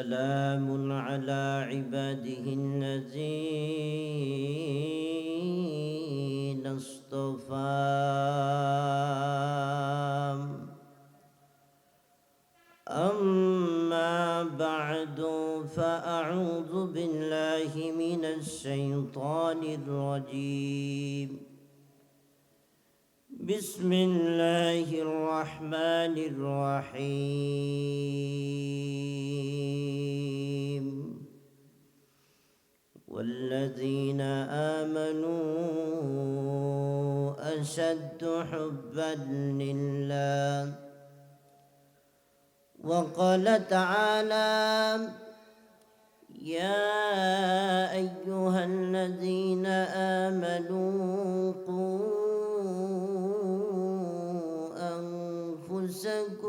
وسلام على عباده الذين اصطفى. أما بعد فأعوذ بالله من الشيطان الرجيم. بسم الله الرحمن الرحيم والذين آمنوا أشد حبا لله. وقال تعالى يا أيها الذين آمنوا قوا أنفسكم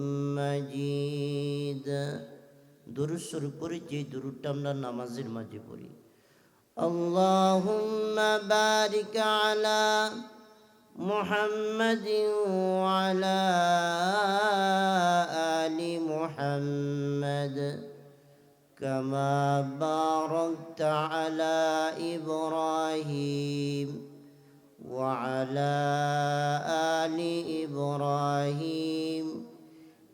দুরুশ্বর পরে যে দুরুটা আমরা নামাজের মাঝে পড়ি اللهم بارك على محمد وعلى آل محمد كما باركت على إبراهيم وعلى آل إبراهيم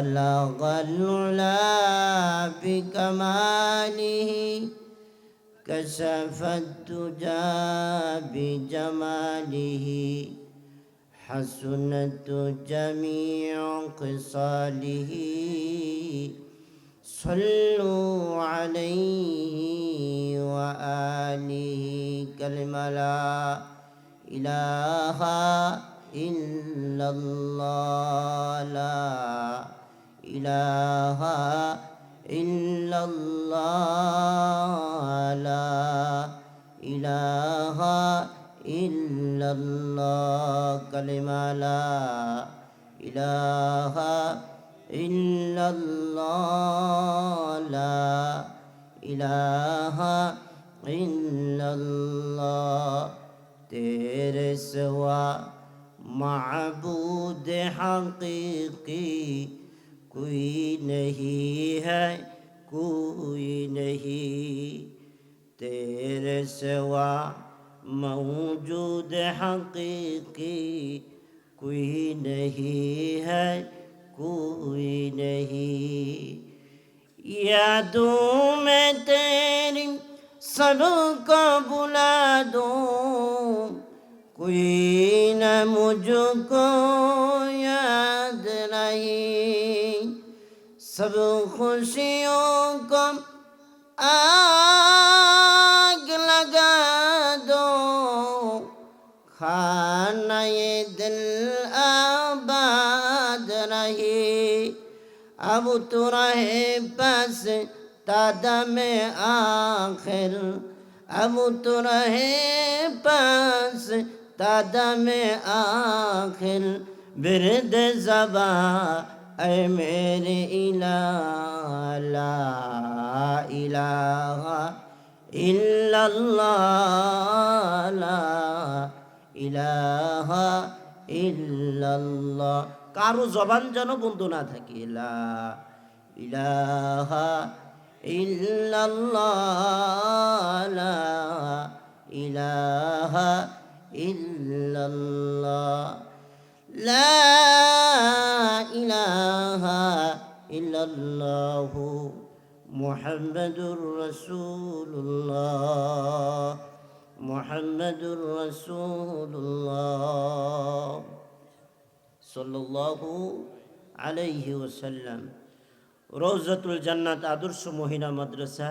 بلغ العلا بكماله كشف الدجى بجماله حسنت جميع خصاله صلوا عليه وآله كلمة لا إله إلا الله لا إله إلا الله لا إله إلا الله كلمة لا إله إلا الله لا إله إلا الله تیرے سوا معبود حقیقی کوئی نہیں ہے، کوئی نہیں۔ تیرے سوا موجود حقیقی کوئی نہیں ہے، کوئی نہیں۔ یادوں میں تیری سب کو بلا دوں۔ کوئی نہ مجھ کو یاد نہیں۔ सब खुशियों को आग लगा दो खाना ये दिल आबाद रहे अब तो रहे बस दादा में आखिर अब तो रहे बस दादा में आखिर बिरद जबा اے میرے الہ لا الہ الا اللہ لا الہ الا اللہ কারও জবান যেন বন্ধু না থাকে ইলাহা ইলাহা ইল্লাল্লাহ লা ইলাহা ইল্লাল্লাহু মুহাম্মাদুর রাসূলুল্লাহ মুহাম্মাদুর রাসূলুল্লাহ সাল্লাল্লাহু আলাইহি ওয়াসাল্লাম। রওজাতুল জান্নাত আদর্শ মহিলা মাদ্রাসা।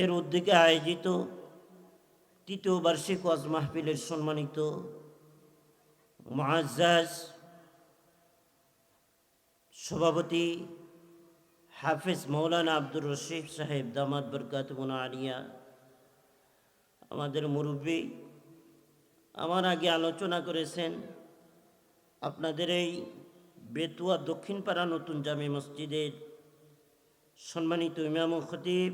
এর উদ্যোগে আয়োজিত তৃতীয় বার্ষিক ওয়াজ মাহফিলের সম্মানিত মুআজ্জাজ, সভাপতি হাফিজ মৌলানা আব্দুর রশিদ সাহেব দামাদ বরকাত আলিয়া, আমাদের মুরব্বী আমার আগে আলোচনা করেছেন আপনাদের এই বেতুয়া দক্ষিণ দক্ষিণপাড়া নতুন জামে মসজিদের সম্মানিত ইমাম খতিব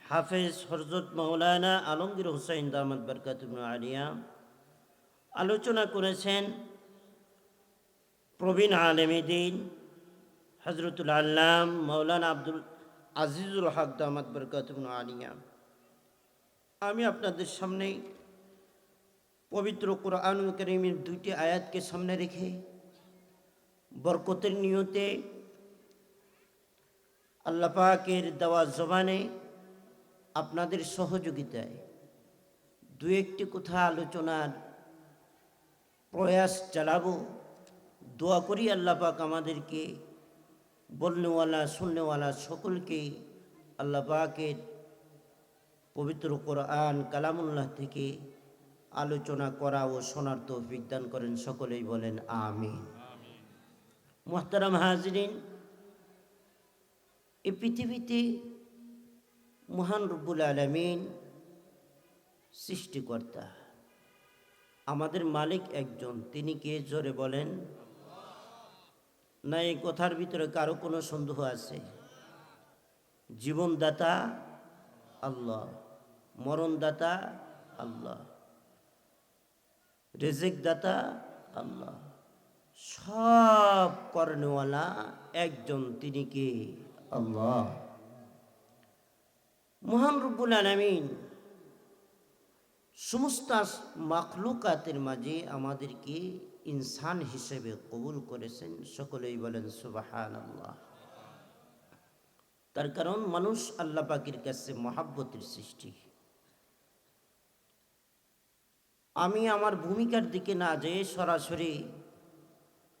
হাফেজ হরজত মৌলানা আলমগীর হুসাইন দামাদ বরকাত আলিয়া। আলোচনা করেছেন প্রবীণ আলমীদিন হজরতুল আল্লাম মৌলানা আব্দুল আজিজুল হক দামাদ বরকাত আলিয়া। আমি আপনাদের সামনে পবিত্র কোরআনুল করিমের দুইটি আয়াতকে সামনে রেখে বরকতের নিয়তে আল্লাহ পাকের দেওয়া জবানে আপনাদের সহযোগিতায় দু একটি কথা আলোচনার প্রয়াস চালাবো। দোয়া করি আল্লাহ পাক আমাদেরকে বলনেওয়ালা, শুননেওয়ালা সকলকে আল্লাহ পাকের পবিত্র কোরআন কালামুল্লাহ থেকে আলোচনা করা ও শোনার তৌফিক দান করেন। সকলেই বলেন আমিন। মোহতারাম হাজরিন এই পৃথিবীতে মহান রব্বুল আলমিন সৃষ্টিকর্তা। আমাদের মালিক একজন, তিনি কে জোরে বলেন? না, এই কথার ভিতরে কারও কোনো সন্দেহ আছে? জীবনদাতা আল্লাহ, মরণদাতা আল্লাহ রেজেক দাতা আল্লাহ, সব কর্ণওয়ালা একজন, তিনি কে? আল্লাহ। মহান রব্বুল আলমিন সমস্ত মাখলুকাতের মাঝে আমাদেরকে ইনসান হিসেবে কবুল করেছেন। সকলেই বলেন সুবাহান আল্লাহ তার কারণ মানুষ আল্লাহ পাকির কাছে মহাব্বতের সৃষ্টি। আমি আমার ভূমিকার দিকে না যেয়ে সরাসরি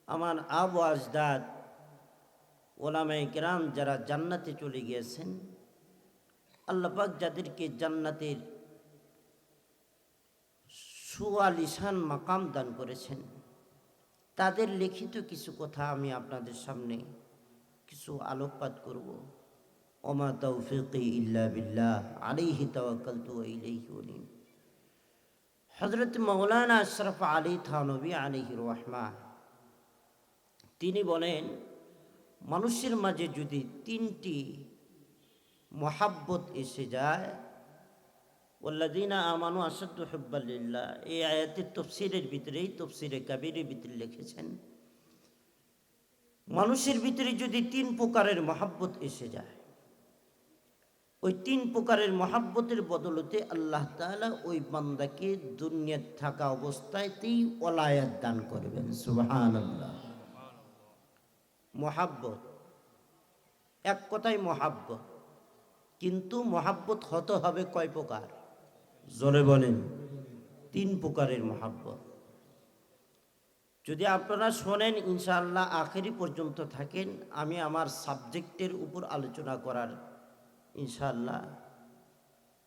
আমার আব আজদাদ ওলামাই কেরাম যারা জান্নাতে চলে গিয়েছেন আল্লাপাক যাদেরকে জান্নাতের সুয়ালিসান মাকাম দান করেছেন। তাদের লিখিত কিছু কথা আমি আপনাদের সামনে কিছু আলোকপাত করব। ওমা তৌফিক ইল্লা বিল্লাহ, আলাইহি তাওয়াক্কালতু ওয়া ইলাইহি উনিব। হজরত মৌলানা আশরফ আলী থানবী আলিহি রহমান তিনি বলেন, মানুষের মাঝে যদি তিনটি মহাব্বত এসে যায় ওল্লাদিনা আমানু আসাদু হব্বাল্লিল্লাহ এই আয়াতের তফসিরের ভিতরেই তফসিরে কাবিরের ভিতরে লিখেছেন, মানুষের ভিতরে যদি তিন প্রকারের মহাব্বত এসে যায়, ওই তিন প্রকারের মহাব্বতের বদলতে আল্লাহ তাআলা ওই বান্দাকে দুনিয়ার থাকা অবস্থায়তেই ওলায়াত দান করবেন। সুবহান আল্লাহ মহাব্বত, এক কথায় মহাব্বত। কিন্তু মহাব্বত হতে হবে কয় প্রকার? জোরে বলেন, তিন প্রকারের মহাব্বত। যদি আপনারা শোনেন, ইনশাআল্লাহ আখেরি পর্যন্ত থাকেন, আমি আমার সাবজেক্টের উপর আলোচনা করার, ইনশাআল্লাহ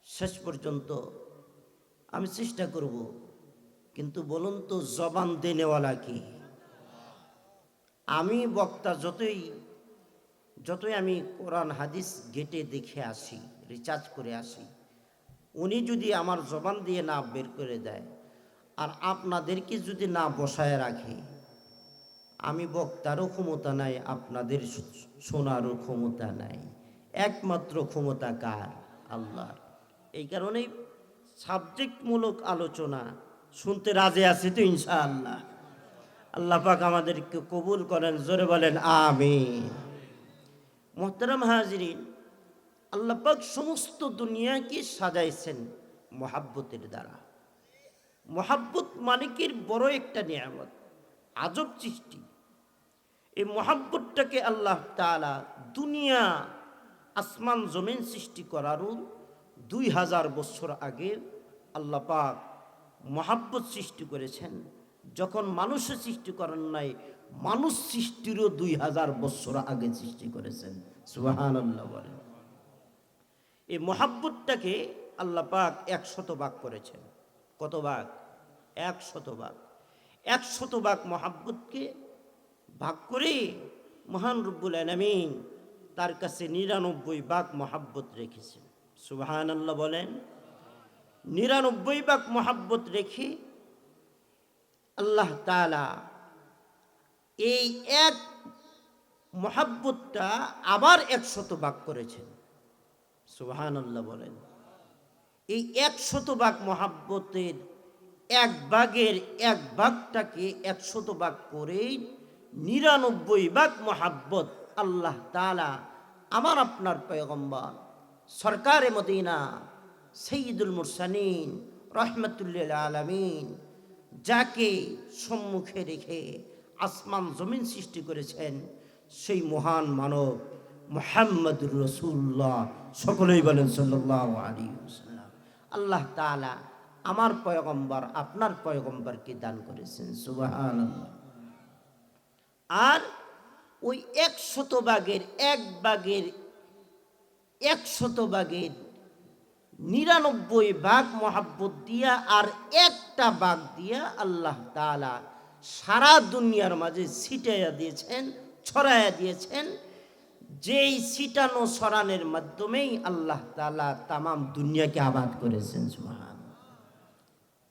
শেষ পর্যন্ত আমি চেষ্টা করব। কিন্তু বলুন তো, জবান দেনেওয়ালা কি? আমি বক্তা যতই যতই আমি কোরআন, হাদিস গেটে দেখে আসি, রিচার্জ করে আসি উনি যদি আমার জবান দিয়ে না বের করে দেয়, আর আপনাদেরকে যদি না বসায় রাখে, আমি বক্তারও ক্ষমতা নাই, আপনাদের শোনারও ক্ষমতা নাই। একমাত্র ক্ষমতা কার? আল্লাহর। এই কারণেই সাবজেক্টমূলক আলোচনা, শুনতে রাজি আছি তো ইনশাআল্লাহ। আল্লাহ পাক আমাদেরকে কবুল করেন, জোরে বলেন আমি মোহতারাম হাজরিন আল্লাহ পাক সমস্ত দুনিয়াকে সাজাইছেন মহাব্বতের দ্বারা। মহাব্বত মালিকের বড় একটা নিয়ামত, আজব সৃষ্টি। এই মহাব্বতটাকে আল্লাহ তাআলা দুনিয়া আসমান জমিন সৃষ্টি করারও দুই হাজার বছর আগে আল্লাহ পাক মহাব্বত সৃষ্টি করেছেন। যখন মানুষের সৃষ্টি করেন নাই, মানুষ সৃষ্টিরও দুই হাজার বছর আগে সৃষ্টি করেছেন। সুবাহান আল্লাহ বলেন। এই মহাব্বতটাকে আল্লাহ পাক একশত ভাগ করেছেন। কত ভাগ? একশত ভাগ। একশত ভাগ মহাব্বতকে ভাগ করে মহান রব্বুল আলমিন তার কাছে নিরানব্বই ভাগ মহাব্বত রেখেছেন। সুবাহান আল্লাহ বলেন, নিরানব্বই ভাগ মহাব্বত রেখে আল্লাহ তালা এই এক মহাব্বতটা আবার একশত ভাগ করেছেন। সুবাহান আল্লাহ বলেন। এই একশত ভাগ মহাব্বতের এক ভাগের এক ভাগটাকে একশত ভাগ করে নিরানব্বই ভাগ মহাব্বত আল্লাহ তালা আমার আপনার পয়গম্বর, সরকারে মদিনা, সঈদুল মুরসানিন রহমতুল্লিল আলমিন, যাকে সম্মুখে রেখে আসমান জমিন সৃষ্টি করেছেন সেই মহান মানব। মোহাম্মদুর রসুল্লাহ সকলেই বলেন সাল্লাহ আলী সাল্লাম আল্লাহ তালা আমার পয়গম্বর আপনার পয়গম্বরকে দান করেছেন সুবাহান আর ওই এক শতভাগের এক বাঘের এক শতভাগের নিরানব্বই বাঘ মহাব্বত দিয়া আর একটা বাঘ দিয়া আল্লাহ তালা সারা দুনিয়ার মাঝে ছিটাইয়া দিয়েছেন, ছড়াইয়া দিয়েছেন যেই ছিটানো সরানের মাধ্যমেই আল্লাহ তালা তামাম দুনিয়াকে আবাদ করেছেন সুবহান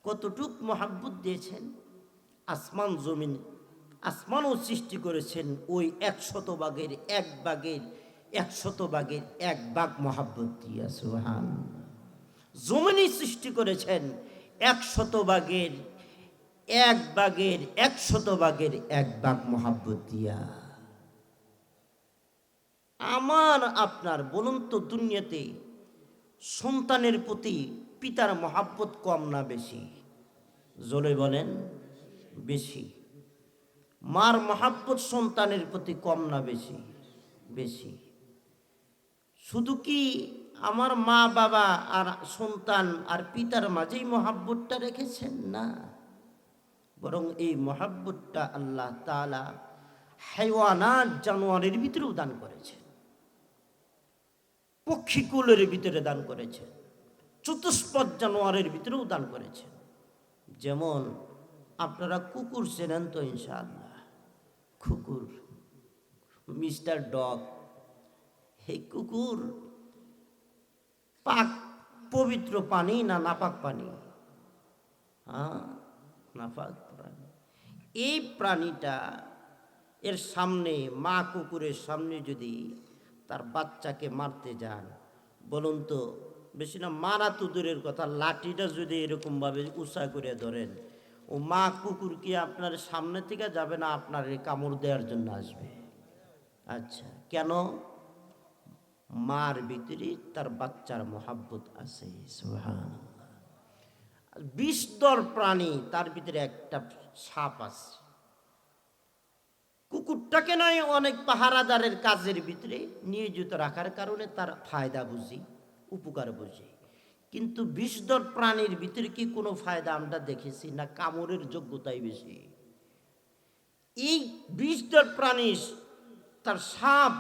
কতটুক মহাব্বত দিয়েছেন? আসমান, জমিন, আসমানও সৃষ্টি করেছেন ওই একশত ভাগের এক ভাগের একশত ভাগের এক ভাগ মহাব্বত দিয়া সুহান জমিনই সৃষ্টি করেছেন একশত ভাগের এক ভাগের একশত ভাগের এক ভাগ মহাব্বত দিয়া। আমার, আপনার বলুন তো দুনিয়াতে সন্তানের প্রতি পিতার মহাব্বত কম না বেশি? জোরে বলেন, বেশি। মার মহাব্বত সন্তানের প্রতি কম না বেশি? বেশি। শুধু কি আমার মা, বাবা আর সন্তান আর পিতার মাঝেই মহাব্বতটা রেখেছেন? না। বরং এই মহাব্বতটা আল্লাহ তালা হাইওয়ানার জানোয়ারের ভিতরেও দান করেছেন। পক্ষীকুলের ভিতরে দান করেছেন চতুষ্পদ জানোয়ারের ভিতরেও দান করেছে। যেমন আপনারা কুকুর চেনেন তো ইনশাআল্লাহ। কুকুর, মিস্টার ডগ এই কুকুর, পাক পবিত্র পানি না নাপাক পানি? হ্যাঁ নাপাক প্রাণী এই প্রাণীটা এর সামনে, মা কুকুরের সামনে যদি তার বাচ্চাকে মারতে যান। বলুন তো, বেশি না মারা তো দূরের কথা, লাঠিটা যদি এরকমভাবে উৎসাহ করে ধরেন, ও মা কুকুর কি আপনার সামনে থেকে যাবে না আপনার কামড় দেওয়ার জন্য আসবে? আচ্ছা কেন? মার ভিতরে তার বাচ্চার মহাব্বত আছে বিষদর প্রাণী, তার ভিতরে একটা সাপ আছে। কুকুরটাকে নয় অনেক পাহারাদারের কাজের ভিতরে নিয়োজিত রাখার কারণে তার ফায়দা বুঝি, উপকার বুঝি। কিন্তু বিষধর প্রাণীর ভিতরে কি কোনো ফায়দা আমরা দেখেছি না কামড়ের যোগ্যতাই বেশি? এই বিষধর প্রাণী তার সাপ,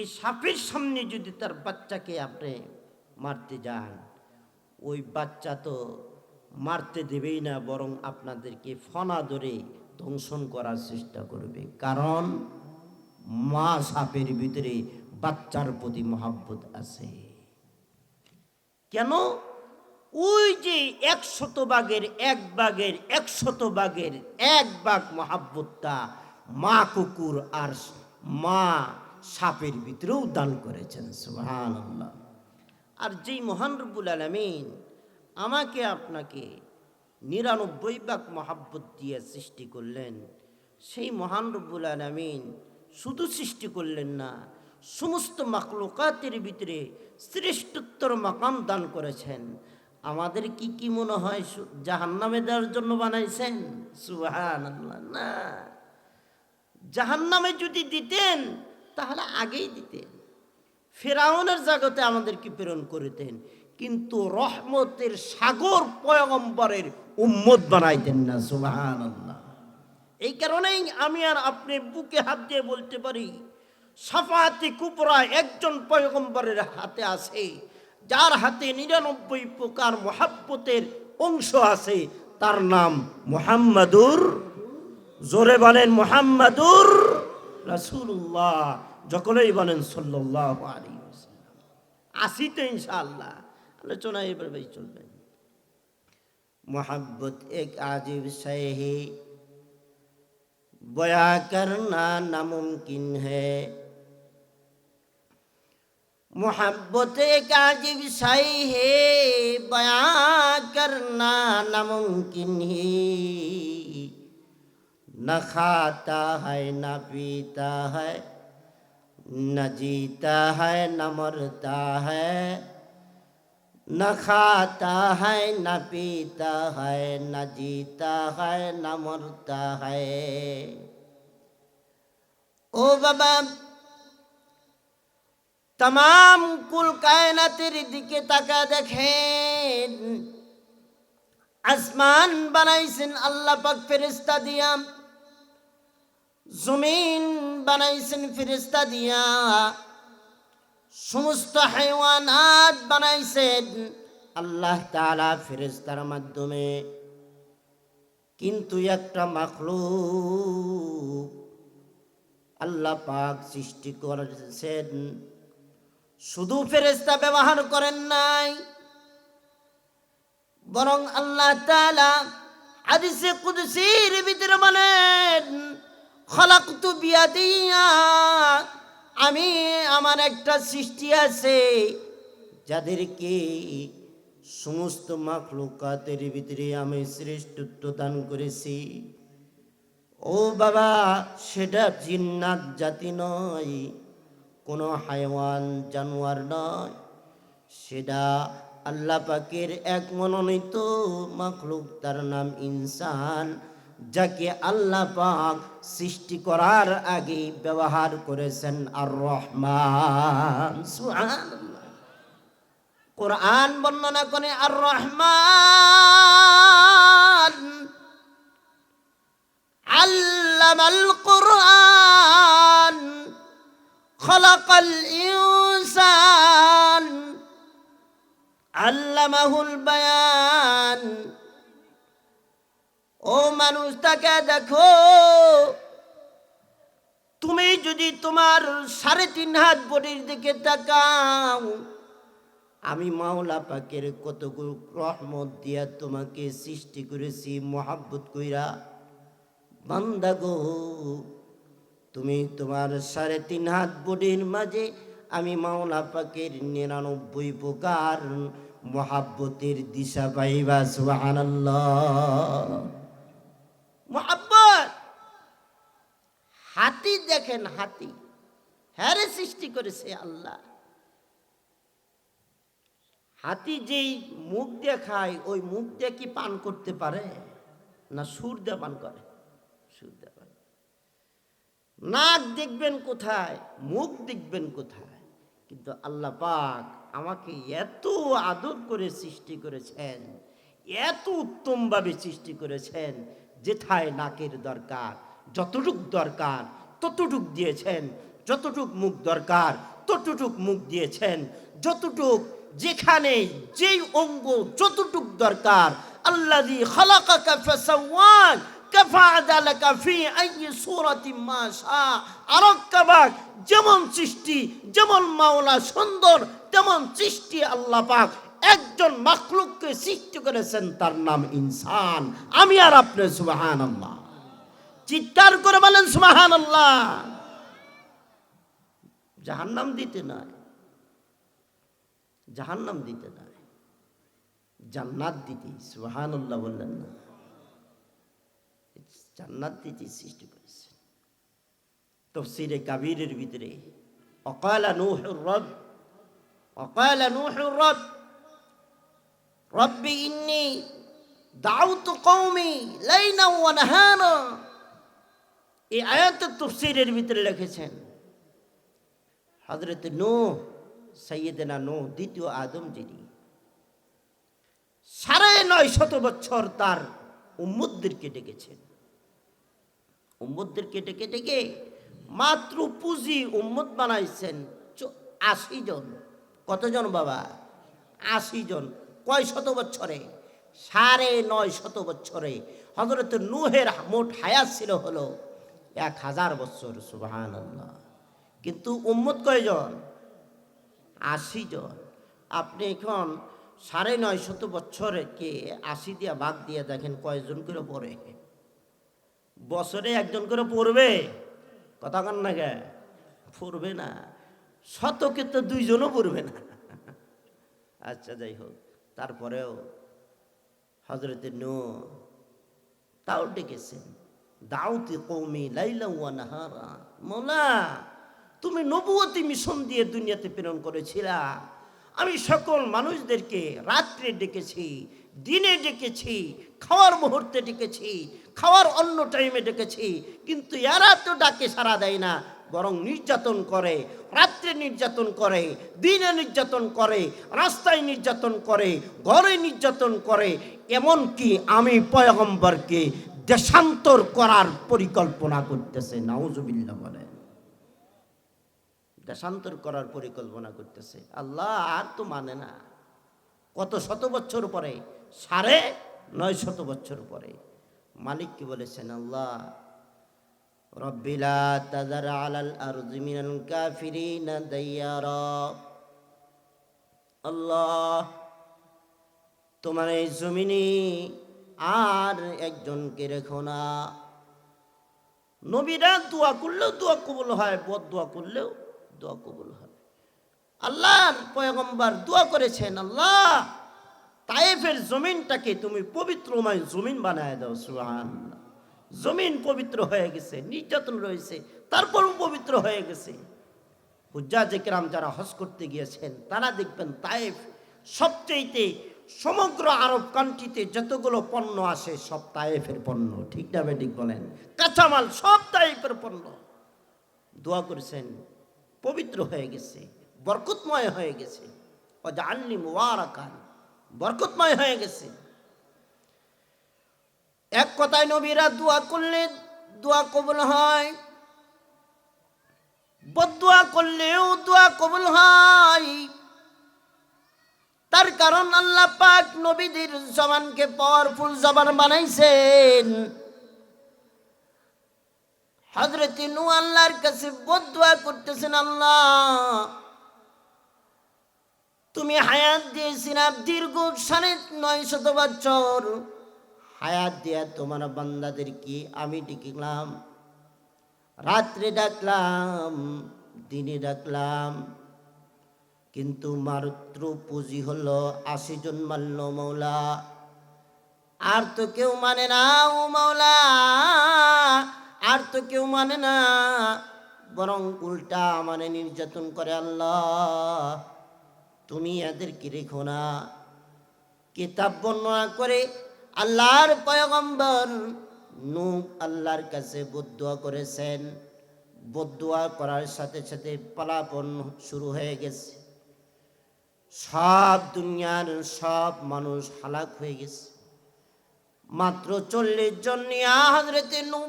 এই সাপের সামনে যদি তার বাচ্চাকে আপনি মারতে যান, ওই বাচ্চা তো মারতে দেবেই না, বরং আপনাদেরকে ফনা ধরে ধ্বংসন করার চেষ্টা করবে। কারণ মা সাপের ভিতরে বাচ্চার প্রতি মহাব্বত আছে। কেন? ওই যে একশত বাগের এক বাগের একশত বাগের এক বাঘ মহাব্বতটা মা কুকুর আর মা সাপের ভিতরেও দান করেছেন সুহান আর যেই মহান রব্বুল আলমিন আমাকে আপনাকে নিরানব্বই বাক মহাব্বত দিয়ে সৃষ্টি করলেন। সেই মহান রব্বুল আলমিন শুধু সৃষ্টি করলেন না, সমস্ত মাকলুকাতের ভিতরে শ্রেষ্ঠোত্তর মাকাম দান করেছেন। আমাদের কি কি মনে হয় জাহান্নামে দেওয়ার জন্য বানাইছেন? সুহান না। জাহান্নামে যদি দিতেন, তাহলে আগেই দিতেন। ফেরাউনের জগতে আমাদেরকে প্রেরণ করিতেন। কিন্তু রহমতের সাগর পয়গম্বরের উম্মত বানাইতেন না সুবাহান এই কারণেই আমি আর আপনি বুকে হাত দিয়ে বলতে পারি সাফাতি কুপরা একজন পয়গম্বরের হাতে আছে, যার হাতে নিরানব্বই প্রকার মহাব্বতের অংশ আছে, তার নাম মোহাম্মদুর, জোরে বলেন মোহাম্মদুর রাসূলুল্লাহ, যখনই বলেন ওয়াসাল্লাম। আসি তো ইনশাআল্লাহ। আলোচনা এবার ভাই চলবেন मोहब्बत एक आजिब शय है बया करना नामुमकिन है मोहब्बत एक आजिब शय है बया करना नामुमकिन है न खाता है न पीता है न जीता है न मरता है না খাতা है না পিতা হয় না জিতা है না মরতা है। ও বাবা তমাম কুল কায়নাতের দিকে তাকা দেখেন আসমান বানাইছেন আল্লাহ পাক ফেরিস্তা দিয়া জমিন বানাইছেন ফেরিস্তা দিয়া সমস্ত হাইওয়ানাত বানাইছেন আল্লাহ তাআলা ফেরেশতার মাধ্যমে। কিন্তু একটা মাখলুক আল্লাহ পাক সৃষ্টি করেছেন। শুধু ফেরেশতা ব্যবহার করেন নাই, বরং আল্লাহ তাআলা হাদিসে কুদসির ভিতরে বলেন, খলাকতু বিয়াদিয়া আমি, আমার একটা সৃষ্টি আছে, যাদেরকে সমস্ত মাখলুকাতের ভিতরে আমি শ্রেষ্ঠত্ব দান করেছি। ও বাবা, সেটা জিন্নাত জাতি নয়, কোনো হাইওয়ান জানোয়ার নয়। সেটা আল্লাহ পাকের এক মনোনীত মাখলুক, তার নাম ইনসান। যাকে আল্লাহ পাক সৃষ্টি করার আগে ব্যবহার করেছেন আর রহমান। কোরআন বর্ণনা করে আর রহমান আল্লামাল কোরআন। খলাকাল ইনসান। আল্লামাহুল বায়ান। ও মানুষ তাকে দেখো। তুমি যদি তোমার সাড়ে তিন হাত বডির দিকে তাকাও, আমি মাওলা পাকের কতগুলো রহমত দিয়া তোমাকে সৃষ্টি করেছি, মহাব্বত কইরা। বান্দা গো, তুমি তোমার সাড়ে তিন হাত বডির মাঝে আমি মাওলা পাকের নিরানব্বই প্রকার মহাব্বতের দিশা পাইবা, সুবহানাল্লাহ। হাতি দেখেন হাতি, হ্যারে সৃষ্টি করেছে আল্লাহ। হাতি যেই মুখ দিয়ে খায়, ওই মুখ দিয়ে কি পান করতে পারে? না সুর দিয়ে পান করে? সুর দিয়ে পান। নাক দেখবেন কোথায়, মুখ দেখবেন কোথায়? কিন্তু আল্লাহ পাক আমাকে এত আদর করে সৃষ্টি করেছেন, এত উত্তমভাবে সৃষ্টি করেছেন যেথায় নাকের দরকার, যতটুক দরকার ততটুক দিয়েছেন, যতটুক মুখ দরকার ততটুক মুখ দিয়েছেন, যতটুক যেখানে যেই অঙ্গ যতটুক দরকার সূরাতিন মা যেমন সৃষ্টি, যেমন মাওলা সুন্দর, তেমন সৃষ্টি আল্লাহ পাক। একজন মাখলুককে সৃষ্টি করেছেন, তার নাম ইনসান। আমি আর আপনি, সুবহানাল্লাহ। চিৎকার করে বলেন, সুবহানাল্লাহ। জাহান্নাম দিতে নয় জাহান্নাম দিতে নয় জান্নাত দিতে, সুবহানাল্লাহ বললেন না। জান্নাত দিতে সৃষ্টি করেছেন। তফসিরে কাবিরের ভিতরে, অকালা নূহুর রব, অকালা নূহুর রব রব্বি ইন্নি দাউতু কওমি লাইলা ওয়া নাহারা। এই আয়াতের তফসিরের ভিতরে লিখেছেন হজরত নো সৈয়দনা নো দ্বিতীয় আদম যিনি, সাড়ে নয় শত বছর তার উম্মুদদেরকে ডেকেছেন। উম্মুদদেরকে ডেকে ডেকে মাত্র পুঁজি উম্মত বানাইছেন আশি জন। কতজন বাবা? আশি জন। কয় শত বছরে? সাড়ে নয় শত বছরে। হজরত নুহের মোট হায়াত ছিল হলো এক হাজার বছর সুবাহান কিন্তু উম্মত কয়জন? আশি জন। আপনি এখন সাড়ে নয় শত বছরকে আশি দিয়া বাদ দিয়ে দেখেন কয়জন করে পড়ে। বছরে একজন করে পড়বে? কথা কন না গে পড়বে না। শতকে তো দুইজনও পড়বে না। আচ্ছা যাই হোক। তারপরেও হজরতে নো তাও ডেকেছেন, দাউতি কৌমি মোলা, তুমি নবুয়তি মিশন দিয়ে দুনিয়াতে প্রেরণ করেছিলা। আমি সকল মানুষদেরকে রাত্রে ডেকেছি, দিনে ডেকেছি, খাওয়ার মুহূর্তে ডেকেছি, খাওয়ার অন্য টাইমে ডেকেছি, কিন্তু এরা তো ডাকে সারা দেয় না। বরং নির্যাতন করে, রাত্রে নির্যাতন করে, দিনে নির্যাতন করে, রাস্তায় নির্যাতন করে, ঘরে নির্যাতন করে, এমনকি আমি পয়গম্বরকে দেশান্তর করার পরিকল্পনা করতেছে, নাউজুবিল্লাহ বলে দেশান্তর করার পরিকল্পনা করতেছে। আল্লাহ আর তো মানে না। কত শত বছর পরে? সাড়ে নয় শত বছর পরে। মালিক কি বলেছেন? আল্লাহ রব্বিলা তাজার আলাল আরজি মিনাল কাফিরিনা দাইয়ারা। আল্লাহ, তোমার এই জমিনে আর একজনকে রেখো না। নবীরা দোয়া করলেও দোয়া কবুল হয়, বদ দোয়া করলেও দোয়া কবুল হয়। আল্লাহর পয়গম্বর দোয়া করেছেন, আল্লাহ, তায়েফের জমিনটাকে তুমি পবিত্রময় জমিন বানায় দাও সুহান জমিন পবিত্র হয়ে গেছে, নির্যাতন রয়েছে, তারপরও পবিত্র হয়ে গেছে। হুজ্জাজ একরাম যারা হজ করতে গিয়েছেন, তারা দেখবেন তায়েফ সবচেয়েতে সমগ্র আরব কান্ট্রিতে যতগুলো পণ্য আসে সব তায়েফের পণ্য। ঠিক না ঠিক বলেন? কাঁচামাল সব তায়েফের পণ্য। দোয়া করেছেন, পবিত্র হয়ে গেছে, বরকতময় হয়ে গেছে। অজান্নি মুবারাকান, বরকতময় হয়ে গেছে। এক কথায় নবীরা দোয়া করলে দোয়া কবুল হয়। বদুয়া করলেও দোয়া কবুল হয়। তার কারণ আল্লাহ পাক নবীদের জবানকে পাওয়ারফুল জবান বানাইছেন। হজরত নু আল্লাহর কাছে বদুয়া করতেছেন, আল্লাহ, তুমি হায়াত দিয়েছিলাম দীর্ঘ সাড়ে নয় শত বছর। হায়াত দিয়া তোমার বান্দাদেরকে আমি ডেকেলাম? রাত্রে ডাকলাম, দিনে ডাকলাম। কিন্তু মাত্র পুঁজি হলো আশি জন মান্য মৌলা। আর তো কেউ মানে না ও মৌলা। আর তো কেউ মানে না। বরং উল্টা মানে নির্যাতন করে আল্লাহ। তুমি এদেরকে রেখো না। কিতাব বর্ণনা করে আল্লাহর পয়গম্বর নূহ আল্লাহর কাছে বুদ্ধ করেছেন। বদুয়া করার সাথে সাথে পালাপন শুরু হয়ে গেছে। সব দুনিয়ার সব মানুষ হালাক হয়ে গেছে। মাত্র চল্লিশ জন নিয়ে হাজরেতে নৌ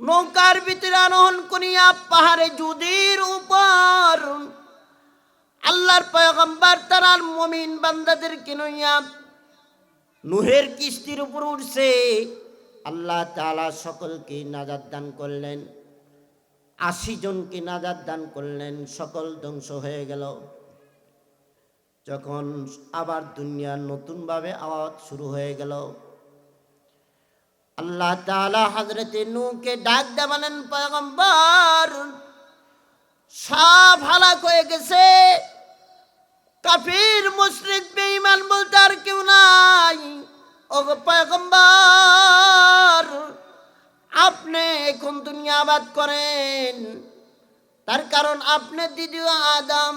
নৌকার ভিতরে আরোহণ করিয়া পাহাড়ে যুদির উপর আল্লাহর পয়গম্বর তারার মমিন বান্দাদেরকে নইয়া নুহের কিস্তির উপর উঠছে। আল্লাহ তাআলা সকলকে নাজাদ দান করলেন। আশি জনকে নাজাদ দান করলেন। সকল ধ্বংস হয়ে গেল। যখন আবার দুনিয়ার নতুনভাবে আওয়াজ শুরু হয়ে গেল। আল্লাহ তাআলা হজরতে নুকে ডাক দেবালেন পয়গম্বর, সব হালাক হয়ে গেছে। কাফির, মুশরিক, বেঈমান বলতে আর কেউ নাই। ও পয়গম্বর, আপনি এখন দুনিয়া আবাদ করেন? তার কারণ আপনি দ্বিতীয় আদম,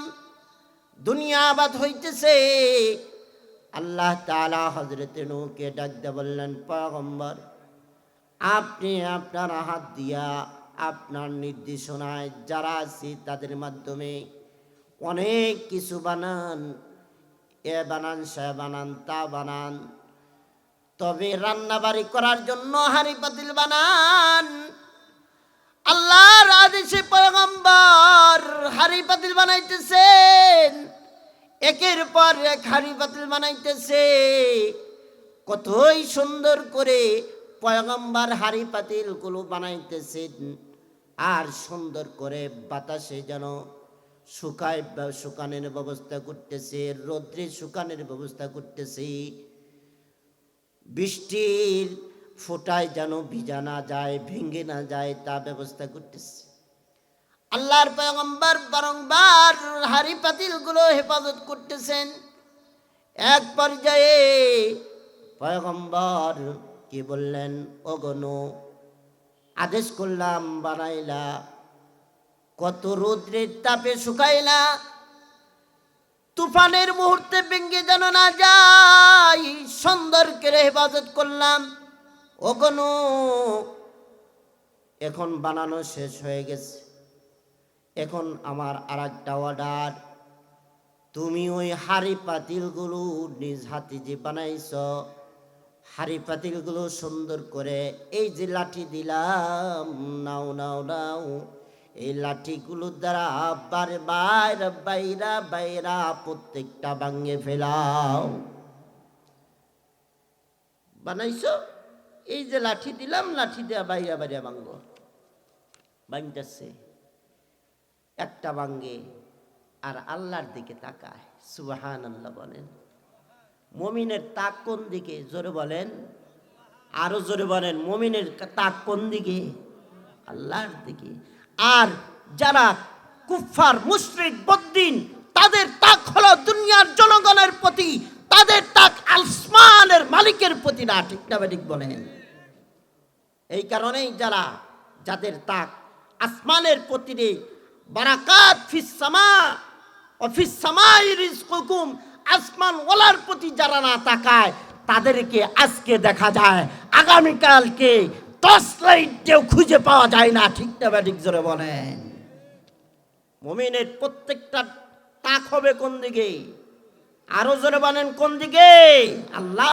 দুনিয়া আবাদ হইতেছে। আল্লাহ তাআলা হজরতে নূকে ডাক দিয়ে বললেন, পয়গম্বর, আপনি আপনার হাত দিয়া আপনার নির্দেশনায় যারা আছে তাদের মাধ্যমে অনেক কিছু বানান, এ বানান, সে বানান, তা বানান। তবে রান্না বাড়ি করার জন্য হাড়ি পাতিল বানান। আল্লাহর আদেশে পয়গম্বর হাড়ি পাতিল বানাইতেছেন। একের পর এক হাড়ি পাতিল বানাইতেছে। কতই সুন্দর করে পয়গম্বর হাড়ি পাতিলগুলো বানাইতেছেন। আর সুন্দর করে বাতাসে যেন শুকায় শুকানের ব্যবস্থা করতেছে, রৌদ্রে শুকানের ব্যবস্থা করতেছে। বৃষ্টির ফোটায় যেন ভিজা না যায়, ভেঙে না যায়, তা ব্যবস্থা করতেছে। আল্লাহর পয়গম্বর বারংবার হাড়ি পাতিলগুলো হেফাজত করতেছেন। এক পর্যায়ে পয়গম্বর কি বললেন অগনো আদেশ করলাম, বানাইলা কত রৌদ্রের তাপে শুকাইলা। তুফানের মুহূর্তে ভেঙ্গে যেন না যাই সুন্দর করে হেফাজত করলাম। ওগনো এখন বানানো শেষ হয়ে গেছে। এখন আমার আর একটা অর্ডার। তুমি ওই হাড়ি পাতিলগুলো নিজ হাতে যে বানাইছ, হাড়ি পাতিলগুলো সুন্দর করে এই যে লাঠি দিলাম, নাও নাও নাও। এই লাঠিগুলোর দ্বারা বারে বাইরা বাইরা বাইরা প্রত্যেকটা ভাঙে ফেলাও। বানাইছো? এই যে লাঠি দিলাম, লাঠি দেওয়া বাইরা বাইরা ভাঙবো ভাঙতেছে। একটা ভাঙ্গে আর আল্লাহর দিকে তাকায় সুবাহান আল্লাহ বলেন। মমিনের তাক কোন দিকে? জোরে বলেন। আরও জোরে বলেন, মমিনের তাক কোন দিকে? আল্লাহর দিকে। আর যারা কুফার মুশরিক বদ্দিন, তাদের তাক হলো দুনিয়ার জনগণের প্রতি, তাদের তাক আসমানের মালিকের প্রতি না, ঠিক না ঠিক বলেন। এই কারণেই যারা, যাদের তাক আসমানের প্রতি বারাকাত ফিস সামা অফিস সামাই রিজকুকুম, আসমান ওলার প্রতি যারা না তাকায়, তাদেরকে আজকে দেখা যায়, আগামীকালকে টর্চ খুঁজে পাওয়া যায় না। ঠিক না বা ঠিক জোরে বলেন। মমিনের প্রত্যেকটা তাক হবে কোন দিকে? আরও জোরে বলেন কোন দিকে? আল্লাহ